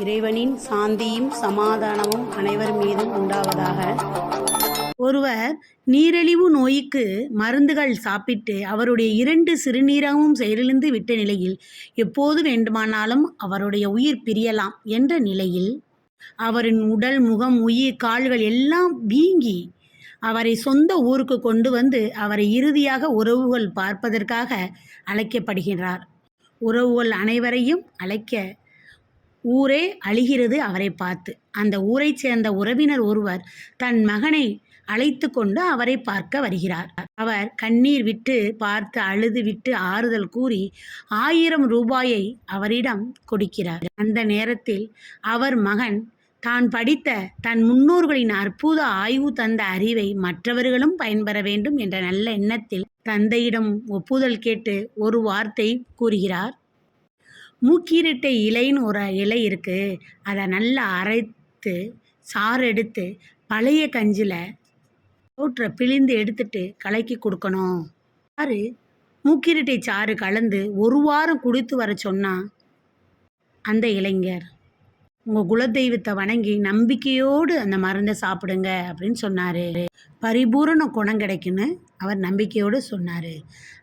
இறைவனின் சாந்தியும் சமாதானமும் அனைவர் மீதும் உண்டாவதாக. ஒருவர் நீரிழிவு நோய்க்கு மருந்துகள் சாப்பிட்டு அவருடைய இரண்டு சிறுநீரகமும் செயலிழந்து விட்ட நிலையில் எப்போது வேண்டுமானாலும் அவருடைய உயிர் பிரியலாம் என்ற நிலையில் அவரின் உடல் முகம் உயிர் கால்கள் எல்லாம் வீங்கி அவரை சொந்த ஊருக்கு கொண்டு வந்து அவரை இறுதியாக உறவுகள் பார்ப்பதற்காக அழைக்கப்படுகிறார். உறவுகள் அனைவரையும் அழைக்க ஊரே அழிகிறது அவரை பார்த்து. அந்த ஊரைச் சேர்ந்த உறவினர் ஒருவர் தன் மகனை அழைத்து கொண்டு அவரை பார்க்க வருகிறார். அவர் கண்ணீர் விட்டு பார்த்து அழுது விட்டு ஆறுதல் கூறி ஆயிரம் ரூபாயை அவரிடம் கொடுக்கிறார். அந்த நேரத்தில் அவர் மகன் தான் படித்த தன் முன்னோர்களின் அற்புத ஆய்வு தந்த அறிவை மற்றவர்களும் பயன்பெற வேண்டும் என்ற நல்ல எண்ணத்தில் தந்தையிடம் ஒப்புதல் கேட்டு ஒரு வார்த்தை கூறுகிறார். மூக்கீரட்டை இலைன்னு ஒரு இலை இருக்குது அதை நல்லா அரைத்து சாறு எடுத்து பழைய கஞ்சில் போட்டுற பிழிந்து எடுத்துட்டு கலக்கி கொடுக்கணும். சாறு மூக்கீரட்டை சாறு கலந்து ஒரு வாரம் குடித்து வர சொன்னால் அந்த இளைஞர் உங்கள் குலதெய்வத்தை வணங்கி நம்பிக்கையோடு அந்த மருந்தை சாப்பிடுங்க அப்படின்னு சொன்னார். பரிபூரண குணம் கிடைக்குன்னு அவர் நம்பிக்கையோடு சொன்னார்.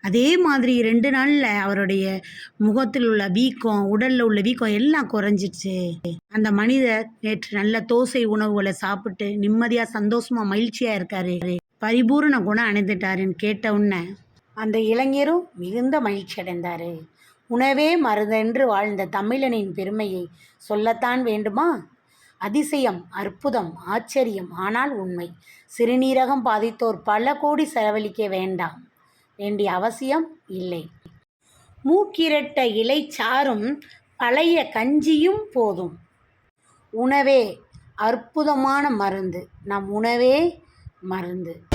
அதே மாதிரி ரெண்டு நாளில் அவருடைய முகத்தில் உள்ள வீக்கம் உடலில் உள்ள வீக்கம் எல்லாம் குறைஞ்சிச்சு அந்த மனிதர் நேற்று நல்ல தோசை உணவுகளை சாப்பிட்டு நிம்மதியாக சந்தோஷமாக மகிழ்ச்சியாக இருக்காரு. பரிபூரண குணம் அணிந்துட்டாருன்னு கேட்ட உடனே அந்த இளைஞரும் மிகுந்த மகிழ்ச்சி அடைந்தார் உணவே மருந்தென்று வாழ்ந்த தமிழனின் பெருமையை சொல்லத்தான் வேண்டுமா? அதிசயம் அற்புதம் ஆச்சரியம் ஆனால் உண்மை. சிறுநீரகம் பாதித்தோர் பல கோடி செலவழிக்க வேண்டாம். வேண்டிய அவசியம் இல்லை. மூக்கிரட்ட இலை சாரும் பழைய கஞ்சியும் போதும். உணவே அற்புதமான மருந்து. நம் உணவே மருந்து.